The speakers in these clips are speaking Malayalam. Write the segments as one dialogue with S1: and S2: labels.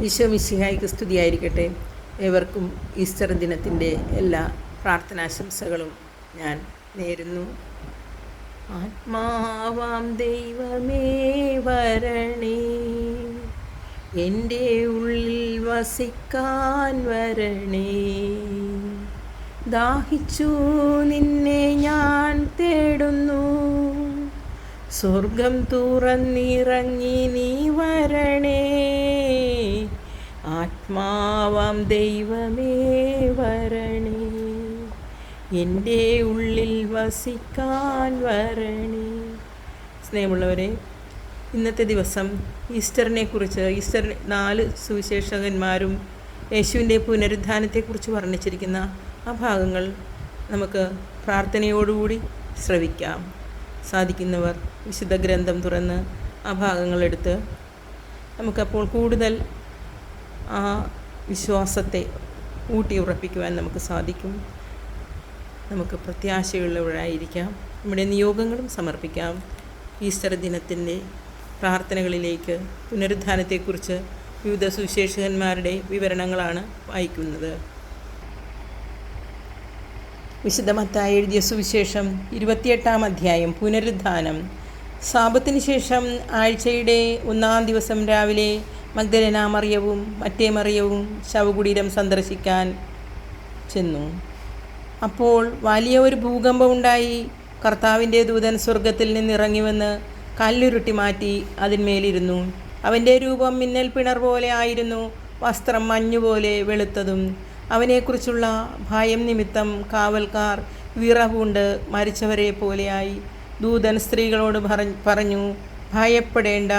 S1: ഈശോ മിശിഹായിക്ക് സ്തുതിയായിരിക്കട്ടെ. ഏവർക്കും ഈസ്റ്റർ ദിനത്തിന്റെ എല്ലാ പ്രാർത്ഥനാശംസകളും ഞാൻ നേരുന്നു. ആത്മാവാം ദൈവമേ വരണേ. എന്റെ ഉള്ളിൽ വസിക്കാൻ വരണേ. ദാഹിച്ചു നിന്നെ ഞാൻ തേടുന്നു. സ്വർഗം തുറന്നിറങ്ങി നീ വരണേ. ആത്മാവാം ദൈവമേ വരണേ. എന്റെ ഉള്ളിൽ വസിക്കാൻ വരണേ. സ്നേഹമുള്ളവരെ ഇന്നത്തെ ദിവസം ഈസ്റ്ററിനെ കുറിച്ച് ഈസ്റ്റർ നാല് സുവിശേഷകന്മാരും യേശുവിന്റെ പുനരുദ്ധാനത്തെക്കുറിച്ച് വർണിച്ചിരിക്കുന്ന ആ ഭാഗങ്ങൾ നമുക്ക് പ്രാർത്ഥനയോടുകൂടി ശ്രവിക്കാം. സാധിക്കുന്നവർ വിശുദ്ധ ഗ്രന്ഥം തുറന്ന് ആ ഭാഗങ്ങളെടുത്ത് നമുക്കപ്പോൾ കൂടുതൽ ആ വിശ്വാസത്തെ ഊട്ടി ഉറപ്പിക്കുവാൻ നമുക്ക് സാധിക്കും. നമുക്ക് പ്രത്യാശയുള്ളവരായിരിക്കാം. നമ്മുടെ നിയോഗങ്ങളും സമർപ്പിക്കാം. ഈസ്റ്റർ ദിനത്തിന്റെ പ്രാർത്ഥനകളിലേക്ക് പുനരുദ്ധാനത്തെക്കുറിച്ച് വിവിധ സുവിശേഷകന്മാരുടെ വിവരണങ്ങളാണ് വായിക്കുന്നത്. വിശുദ്ധ മത്തായി എഴുതിയ സുവിശേഷം ഇരുപത്തിയെട്ടാം അധ്യായം പുനരുദ്ധാനം. സാപത്തിന് ശേഷം ആഴ്ചയുടെ ഒന്നാം ദിവസം രാവിലെ മഗ്ദലന മറിയവും മറ്റേ മറിയവും ശവകുടീരം സന്ദർശിക്കാൻ ചെന്നു. അപ്പോൾ വലിയ ഒരു ഭൂകമ്പം ഉണ്ടായി. കർത്താവിന്റെ ദൂതൻ സ്വർഗത്തിൽ നിന്നിറങ്ങി വന്ന് കല്ലുരുട്ടി മാറ്റി അതിന്മേലിരുന്നു. അവന്റെ രൂപം മിന്നൽ പിണർ പോലെ ആയിരുന്നു. വസ്ത്രം മഞ്ഞുപോലെ വെളുത്തതും. അവനെക്കുറിച്ചുള്ള ഭയം നിമിത്തം കാവൽക്കാർ വിറവുണ്ട് മരിച്ചവരെ പോലെയായി. ദൂതൻ സ്ത്രീകളോട് പറഞ്ഞു ഭയപ്പെടേണ്ട.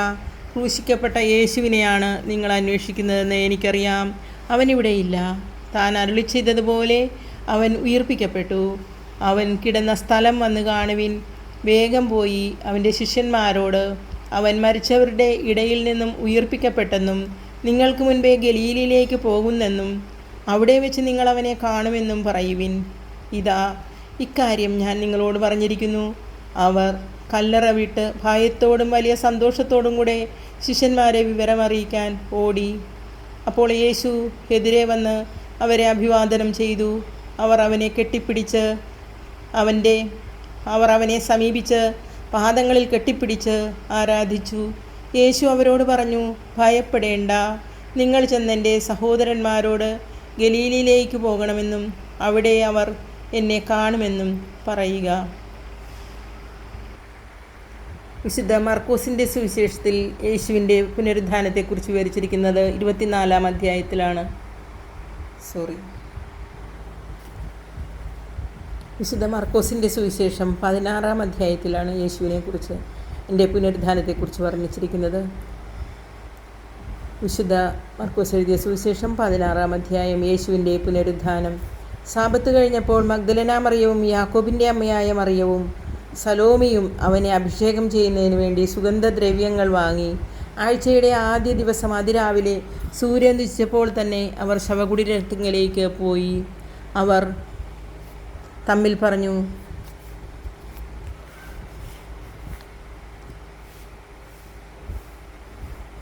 S1: ക്രൂശിക്കപ്പെട്ട യേശുവിനെയാണ് നിങ്ങൾ അന്വേഷിക്കുന്നതെന്ന് എനിക്കറിയാം. അവനിവിടെയില്ല. താൻ അരുളി ചെയ്തതുപോലെ അവൻ ഉയർപ്പിക്കപ്പെട്ടു. അവൻ കിടന്ന സ്ഥലം വന്ന് കാണുവിൻ. വേഗം പോയി അവന്റെ ശിഷ്യന്മാരോട് അവൻ മരിച്ചവരുടെ ഇടയിൽ നിന്നും ഉയർപ്പിക്കപ്പെട്ടെന്നും നിങ്ങൾക്ക് മുൻപേ ഗലീലിലേക്ക് പോകുന്നെന്നും അവിടെ വെച്ച് നിങ്ങൾ അവനെ കാണുമെന്നും പറയുവിൻ. ഇതാ ഇക്കാര്യം ഞാൻ നിങ്ങളോട് പറഞ്ഞിരിക്കുന്നു. അവർ കല്ലറ വിട്ട് ഭയത്തോടും വലിയ സന്തോഷത്തോടും കൂടെ ശിഷ്യന്മാരെ വിവരമറിയിക്കാൻ ഓടി. അപ്പോൾ യേശു എതിരെ വന്ന് അവരെ അഭിവാദനം ചെയ്തു. അവർ അവനെ കെട്ടിപ്പിടിച്ച് അവന്റെ അവർ അവനെ സമീപിച്ച് പാദങ്ങളിൽ കെട്ടിപ്പിടിച്ച് ആരാധിച്ചു. യേശു അവരോട് പറഞ്ഞു ഭയപ്പെടേണ്ട. നിങ്ങൾ ചെന്നെന്റെ സഹോദരന്മാരോട് ഗലീലിയിലേക്ക് പോകണമെന്നും അവിടെ അവർ എന്നെ കാണുമെന്നും പറയുക. വിശുദ്ധ മർക്കോസിന്റെ സുവിശേഷത്തിൽ യേശുവിന്റെ പുനരുദ്ധാനത്തെക്കുറിച്ച് വിവരിച്ചിരിക്കുന്നത് ഇരുപത്തിനാലാം അധ്യായത്തിലാണ്. സോറി വിശുദ്ധ മർക്കോസിന്റെ സുവിശേഷം പതിനാറാം അധ്യായത്തിലാണ് യേശുവിനെക്കുറിച്ച് എന്റെ പുനരുദ്ധാനത്തെക്കുറിച്ച് വർണിച്ചിരിക്കുന്നത്. വിശുദ്ധ മർക്കോസ് എഴുതിയ സുവിശേഷം പതിനാറാം അധ്യായം യേശുവിന്റെ പുനരുദ്ധാനം. സാപത്ത് കഴിഞ്ഞപ്പോൾ മഗ്ദലന മറിയവും യാക്കോബിന്റെ അമ്മയായ മറിയവും സലോമിയും അവനെ അഭിഷേകം ചെയ്യുന്നതിന് വേണ്ടി സുഗന്ധദ്രവ്യങ്ങൾ വാങ്ങി. ആഴ്ചയുടെ ആദ്യ ദിവസം അതിരാവിലെ സൂര്യൻ ദിശിച്ചപ്പോൾ തന്നെ അവർ ശവകുടിരത്തിങ്ങലേക്ക് പോയി. അവർ തമ്മിൽ പറഞ്ഞു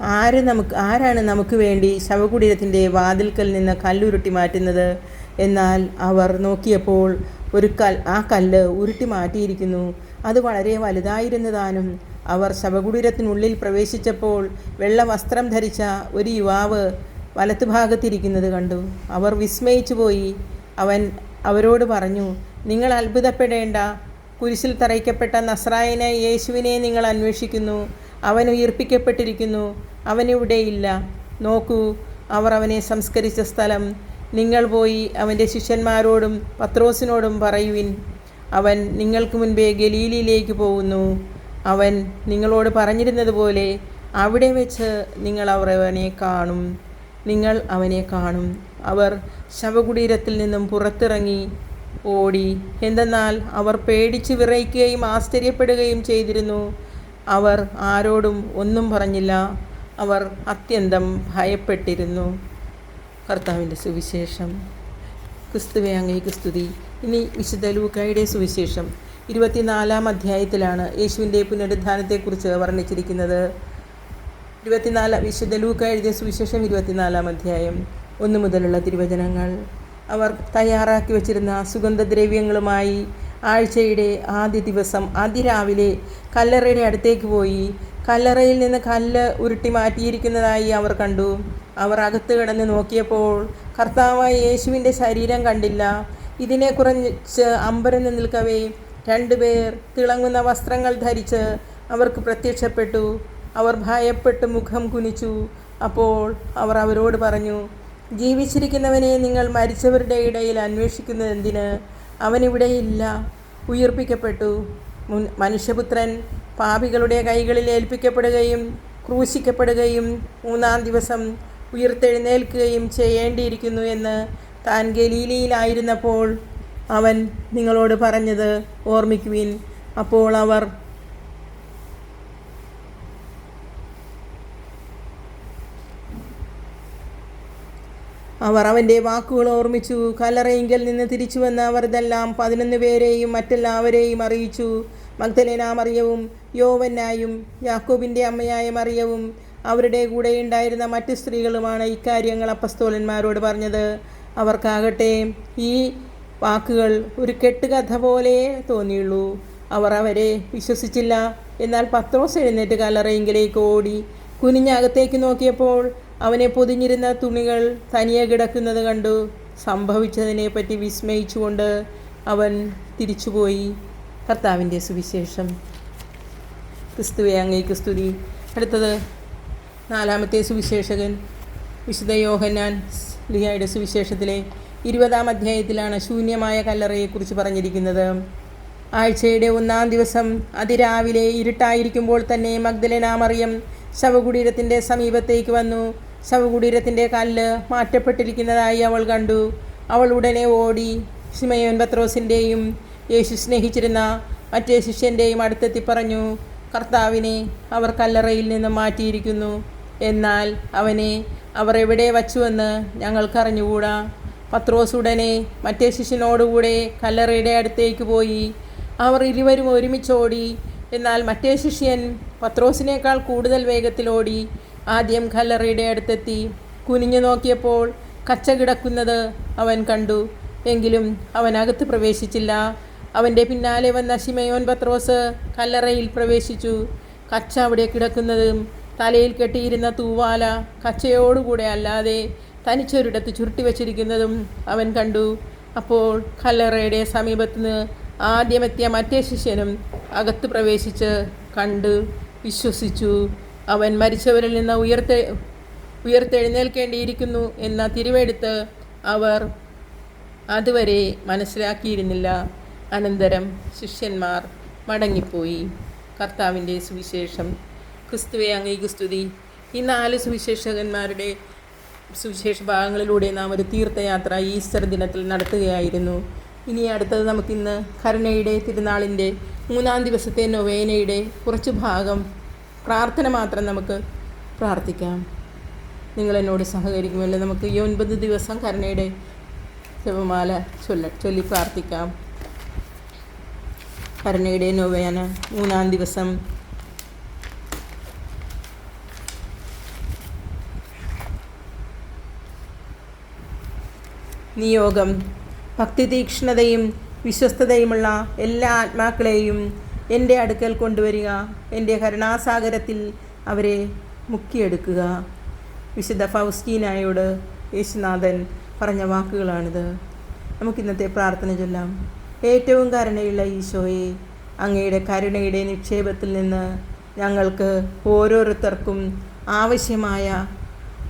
S1: ആര് നമുക്ക് ആരാണ് നമുക്ക് വേണ്ടി ശവകുടീരത്തിന്റെ വാതിൽക്കൽ നിന്ന് കല്ലുരുട്ടി മാറ്റുന്നത്? എന്നാൽ അവർ നോക്കിയപ്പോൾ ഒരു കൽ ആ കല്ല് ഉരുട്ടി മാറ്റിയിരിക്കുന്നു. അത് വളരെ വലുതായിരുന്നതാനും അവർ ശവകുടീരത്തിനുള്ളിൽ പ്രവേശിച്ചപ്പോൾ വെള്ള വസ്ത്രം ധരിച്ച ഒരു യുവാവ് വലത്തുഭാഗത്തിരിക്കുന്നത് കണ്ടു. അവർ വിസ്മയിച്ചു പോയി അവൻ അവരോട് പറഞ്ഞു നിങ്ങൾ അത്ഭുതപ്പെടേണ്ട. കുരിശിൽ തറയ്ക്കപ്പെട്ട നസ്രായന യേശുവിനെ നിങ്ങൾ അന്വേഷിക്കുന്നു. അവൻ ഉയർപ്പിക്കപ്പെട്ടിരിക്കുന്നു. അവനിവിടെയില്ല നോക്കൂ അവർ അവനെ സംസ്കരിച്ച സ്ഥലം. നിങ്ങൾ പോയി അവന്റെ ശിഷ്യന്മാരോടും പത്രോസിനോടും പറയുവിൻ. അവൻ നിങ്ങൾക്ക് മുൻപേ ഗലീലിയിലേക്ക് പോകുന്നു. അവൻ നിങ്ങളോട് പറഞ്ഞിരുന്നത് പോലെ അവിടെ വെച്ച് നിങ്ങൾ അവർ അവനെ കാണും. നിങ്ങൾ അവനെ കാണും. അവർ ശവകുടീരത്തിൽ നിന്നും പുറത്തിറങ്ങി ഓടി. എന്തെന്നാൽ അവർ പേടിച്ച് വിറയ്ക്കുകയും ആശ്ചര്യപ്പെടുകയും ചെയ്തിരുന്നു. അവർ ആരോടും ഒന്നും പറഞ്ഞില്ല. അവർ അത്യന്തം ഭയപ്പെട്ടിരുന്നു. കർത്താവിന്റെ സുവിശേഷം. ക്രിസ്തുവെ അങ്ങേക്ക് സ്തുതി. ഇനി വിശുദ്ധ ലൂക്കായുടെ സുവിശേഷം. ഇരുപത്തിനാലാം അധ്യായത്തിലാണ് യേശുവിന്റെ പുനരുദ്ധാനത്തെക്കുറിച്ച് വർണിച്ചിരിക്കുന്നത്. ഇരുപത്തിനാല് വിശുദ്ധ ലൂക്ക എഴുതിയ സുവിശേഷം ഇരുപത്തിനാലാം അധ്യായം. ഒന്നു മുതലുള്ള തിരുവചനങ്ങൾ. അവർ തയ്യാറാക്കി വച്ചിരുന്ന സുഗന്ധദ്രവ്യങ്ങളുമായി ആഴ്ചയുടെ ആദ്യ ദിവസം അതിരാവിലെ കല്ലറയുടെ അടുത്തേക്ക് പോയി കല്ലറയിൽ നിന്ന് കല്ല് ഉരുട്ടി മാറ്റിയിരിക്കുന്നതായി അവർ കണ്ടു. അവർ അകത്ത് കിടന്ന് നോക്കിയപ്പോൾ കർത്താവായ യേശുവിന്റെ ശരീരം കണ്ടില്ല. ഇതിനെ കുറച്ച് അമ്പരന്ന് നിൽക്കവേ രണ്ടുപേർ തിളങ്ങുന്ന വസ്ത്രങ്ങൾ ധരിച്ച് അവർക്ക് പ്രത്യക്ഷപ്പെട്ടു. അവർ ഭയപ്പെട്ട് മുഖം കുനിച്ചു. അപ്പോൾ അവർ അവരോട് പറഞ്ഞു ജീവിച്ചിരിക്കുന്നവനെ നിങ്ങൾ മരിച്ചവരുടെ ഇടയിൽ അന്വേഷിക്കുന്നത് എന്തിന്? അവനിവിടെയില്ല ഉയർപ്പിക്കപ്പെട്ടു. മുൻ മനുഷ്യപുത്രൻ പാപികളുടെ കൈകളിൽ ഏൽപ്പിക്കപ്പെടുകയും ക്രൂശിക്കപ്പെടുകയും മൂന്നാം ദിവസം ഉയർത്തെഴുന്നേൽക്കുകയും ചെയ്യേണ്ടിയിരിക്കുന്നു എന്ന് താൻ ഗലീലിയിലായിരുന്നപ്പോൾ അവൻ നിങ്ങളോട് പറഞ്ഞത് ഓർമ്മിക്കുവിൻ. അപ്പോൾ അവർ അവർ അവന്റെ വാക്കുകൾ ഓർമ്മിച്ചു. കല്ലറയിങ്കൽ നിന്ന് തിരിച്ചു വന്ന അവർ ഇതെല്ലാം പതിനൊന്ന് പേരെയും മറ്റെല്ലാവരെയും അറിയിച്ചു. മഗ്ദലേന മറിയവും യോവന്നായും യാക്കോബിന്റെ അമ്മയായ മറിയവും അവരുടെ കൂടെ ഉണ്ടായിരുന്ന മറ്റ് സ്ത്രീകളുമാണ് ഇക്കാര്യങ്ങൾ അപ്പസ്തോലന്മാരോട് പറഞ്ഞത്. അവർക്കാകട്ടെ ഈ വാക്കുകൾ ഒരു കെട്ടുകഥ പോലെ തോന്നിയുള്ളൂ. അവർ അവരെ വിശ്വസിച്ചില്ല. എന്നാൽ പത്രോസ് എഴുന്നേറ്റ് കല്ലറയിങ്കിലേക്ക് ഓടി കുനിഞ്ഞകത്തേക്ക് നോക്കിയപ്പോൾ അവനെ പൊതിഞ്ഞിരുന്ന തുണികൾ തനിയെ കിടക്കുന്നത് കണ്ടു. സംഭവിച്ചതിനെപ്പറ്റി വിസ്മയിച്ചുകൊണ്ട് അവൻ തിരിച്ചുപോയി. കർത്താവിന്റെ സുവിശേഷം. ക്രിസ്തുവെ അങ്ങേക്ക് സ്തുതി. അടുത്തത് നാലാമത്തെ സുവിശേഷകൻ വിശുദ്ധ യോഹന്നാൻ ലിഹായുടെ സുവിശേഷത്തിലെ ഇരുപതാം അധ്യായത്തിലാണ് ശൂന്യമായ കല്ലറയെക്കുറിച്ച് പറഞ്ഞിരിക്കുന്നത്. ആഴ്ചയുടെ ഒന്നാം ദിവസം അതിരാവിലെ ഇരുട്ടായിരിക്കുമ്പോൾ തന്നെ മഗ്ദലനാമറിയം ശവകുടീരത്തിന്റെ സമീപത്തേക്ക് വന്നു. ശവകുടീരത്തിന്റെ കല്ല് മാറ്റപ്പെട്ടിരിക്കുന്നതായി അവൾ കണ്ടു. അവൾ ഉടനെ ഓടി ശിമയോൻ പത്രോസിന്റെയും യേശു സ്നേഹിച്ചിരുന്ന മറ്റേ ശിഷ്യന്റെയും അടുത്തെത്തി പറഞ്ഞു കർത്താവിനെ അവർ കല്ലറയിൽ നിന്ന് മാറ്റിയിരിക്കുന്നു. എന്നാൽ അവനെ അവർ എവിടെ വച്ചുവെന്ന് ഞങ്ങൾക്കറിഞ്ഞുകൂടാ. പത്രോസ് ഉടനെ മറ്റേ ശിഷ്യനോടുകൂടെ കല്ലറയുടെ അടുത്തേക്ക് പോയി. അവർ ഇരുവരും ഒരുമിച്ചോടി. എന്നാൽ മറ്റേ ശിഷ്യൻ പത്രോസിനേക്കാൾ കൂടുതൽ വേഗത്തിലോടി ആദ്യം കല്ലറയുടെ അടുത്തെത്തി. കുനിഞ്ഞു നോക്കിയപ്പോൾ കച്ച കിടക്കുന്നത് അവൻ കണ്ടു. എങ്കിലും അവൻ അകത്ത് പ്രവേശിച്ചില്ല. അവന്റെ പിന്നാലെ വന്ന ശിമയോൻ പത്രോസ് കല്ലറയിൽ പ്രവേശിച്ചു. കച്ച അവിടെ കിടക്കുന്നതും തലയിൽ കെട്ടിയിരുന്ന തൂവാല കച്ചയോടുകൂടെ അല്ലാതെ തനിച്ചൊരിടത്ത് ചുരുട്ടി വച്ചിരിക്കുന്നതും അവൻ കണ്ടു. അപ്പോൾ കല്ലറയുടെ സമീപത്തുനിന്ന് ആദ്യമെത്തിയ മറ്റേ ശിഷ്യനും അകത്ത് പ്രവേശിച്ച് കണ്ട്. വിശ്വസിച്ചു. അവൻ മരിച്ചവരിൽ നിന്ന് ഉയർത്തെ ഉയർത്തെഴുന്നേൽക്കേണ്ടിയിരിക്കുന്നു എന്ന തിരുവെടുത്ത് അവർ അതുവരെ മനസ്സിലാക്കിയിരുന്നില്ല. അനന്തരം ശിഷ്യന്മാർ മടങ്ങിപ്പോയി. കർത്താവിന്റെ സുവിശേഷം. ക്രിസ്തുവെ അങ്ങേക്ക് സ്തുതി. ഈ നാല് സുവിശേഷകന്മാരുടെ സുവിശേഷ ഭാഗങ്ങളിലൂടെ നാം ഒരു തീർത്ഥയാത്ര ഈസ്റ്റർ ദിനത്തിൽ നടത്തുകയായിരുന്നു. ഇനി അടുത്തത് നമുക്കിന്ന് കരുണയുടെ തിരുനാളിന്റെ മൂന്നാം ദിവസത്തെ നൊവേനയുടെ കുറച്ച് ഭാഗം. പ്രാർത്ഥന മാത്രം നമുക്ക് പ്രാർത്ഥിക്കാം. നിങ്ങൾ എന്നോട് സഹകരിക്കുമല്ലോ നമുക്ക് ഈ ഒൻപത് ദിവസം കരുണയുടെ ജപമാല ചൊല്ല ചൊല്ലി പ്രാർത്ഥിക്കാം. കരുണയുടെ നൊവേന മൂന്നാം ദിവസം നിയോഗം. ഭക്തിതീക്ഷ്ണതയും വിശ്വസ്തതയുമുള്ള എല്ലാ ആത്മാക്കളെയും എന്റെ അടുക്കൽ കൊണ്ടുവരിക. എന്റെ കരുണാസാഗരത്തിൽ അവരെ മുക്കിയെടുക്കുക. വിശുദ്ധ ഫൗസ്റ്റീനായോട് യേശുനാഥൻ പറഞ്ഞ വാക്കുകളാണിത്. നമുക്കിന്നത്തെ പ്രാർത്ഥന ചൊല്ലാം. ഏറ്റവും കരുണയുള്ള ഈശോയെ അങ്ങയുടെ കരുണയുടെ നിക്ഷേപത്തിൽ നിന്ന് ഞങ്ങൾക്ക് ഓരോരുത്തർക്കും ആവശ്യമായ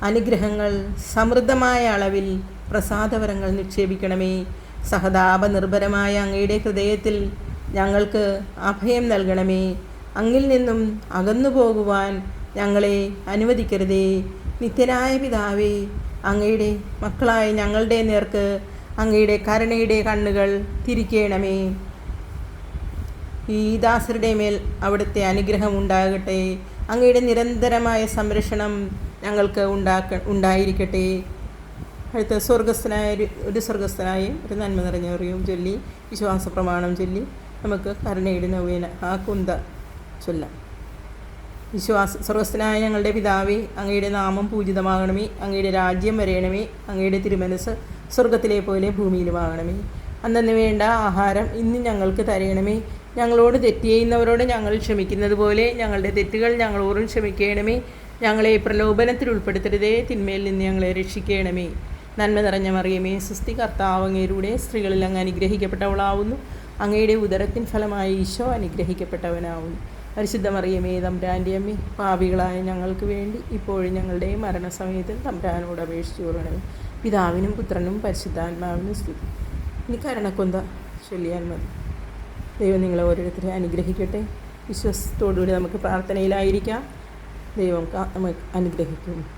S1: അനുഗ്രഹങ്ങൾ സമൃദ്ധമായ അളവിൽ പ്രസാദവരങ്ങൾ നിക്ഷേപിക്കണമേ. സഹതാപ നിർഭരമായ അങ്ങയുടെ ഹൃദയത്തിൽ ഞങ്ങൾക്ക് അഭയം നൽകണമേ. അങ്ങിൽ നിന്നും അകന്നു പോകുവാൻ ഞങ്ങളെ അനുവദിക്കരുതേ. നിത്യനായ പിതാവേ അങ്ങയുടെ മക്കളായ ഞങ്ങളുടെ നേർക്ക് അങ്ങയുടെ കരുണയുടെ കണ്ണുകൾ തിരിക്കണമേ. ഈ ദാസരുടെ മേൽ അവിടുത്തെ അനുഗ്രഹം ഉണ്ടാകട്ടെ. അങ്ങയുടെ നിരന്തരമായ സംരക്ഷണം ഞങ്ങൾക്ക് ഉണ്ടാക്ക ഉണ്ടായിരിക്കട്ടെ. അടുത്ത സ്വർഗസ്ഥനായ ഒരു സ്വർഗസ്ഥനായും ഒരു നന്മ നിറഞ്ഞവറിയും ചൊല്ലി വിശ്വാസ പ്രമാണം ചൊല്ലി നമുക്ക് കരുണയുടെ നവീന ആ കുന്ത ചൊല്ലാം. വിശ്വാസ സ്വർഗസ്ഥനായ ഞങ്ങളുടെ പിതാവേ അങ്ങയുടെ നാമം പൂജിതമാകണമേ അങ്ങയുടെ രാജ്യം വരയണമേ അങ്ങയുടെ തിരുമനസ് സ്വർഗത്തിലെ പോലെ ഭൂമിയിലുമാകണമേ. അന്നു വേണ്ട ആഹാരം ഇന്ന് ഞങ്ങൾക്ക് തരയണമേ ഞങ്ങളോട് തെറ്റ് ചെയ്യുന്നവരോട് ഞങ്ങൾ ക്ഷമിക്കുന്നത് പോലെ ഞങ്ങളുടെ തെറ്റുകൾ ഞങ്ങളോറും ക്ഷമിക്കണമേ. ഞങ്ങളെ പ്രലോഭനത്തിൽ ഉൾപ്പെടുത്തരുതേ തിന്മയിൽ നിന്ന് ഞങ്ങളെ രക്ഷിക്കണമേ. നന്മ നിറഞ്ഞ മറിയമേ സുസ്തി കർത്താവ് അങ്ങേരുടെ സ്ത്രീകളിൽ അങ്ങ് അനുഗ്രഹിക്കപ്പെട്ടവളാവുന്നു. അങ്ങയുടെ ഉദരത്തിൻ ഫലമായി ഈശോ അനുഗ്രഹിക്കപ്പെട്ടവനാവുന്നു. പരിശുദ്ധ മറിയമേ തമ്പ്രാന്റെ അമ്മി പാപികളായ ഞങ്ങൾക്ക് വേണ്ടി ഇപ്പോഴും ഞങ്ങളുടെ മരണസമയത്ത് തമ്പ്രാനോട് അപേക്ഷിച്ചു കൊള്ളണമേ. പിതാവിനും പുത്രനും പരിശുദ്ധാത്മാവിനും സ്തുതി. ഇനി കരണക്കൊന്ത ചൊല്ലിയാൽ മതി. ദൈവം നിങ്ങളെ ഓരോരുത്തരെ അനുഗ്രഹിക്കട്ടെ. വിശ്വാസത്തോടുകൂടി നമുക്ക് പ്രാർത്ഥനയിലായിരിക്കാം. ദൈവം നമുക്ക് അനുഗ്രഹിക്കും.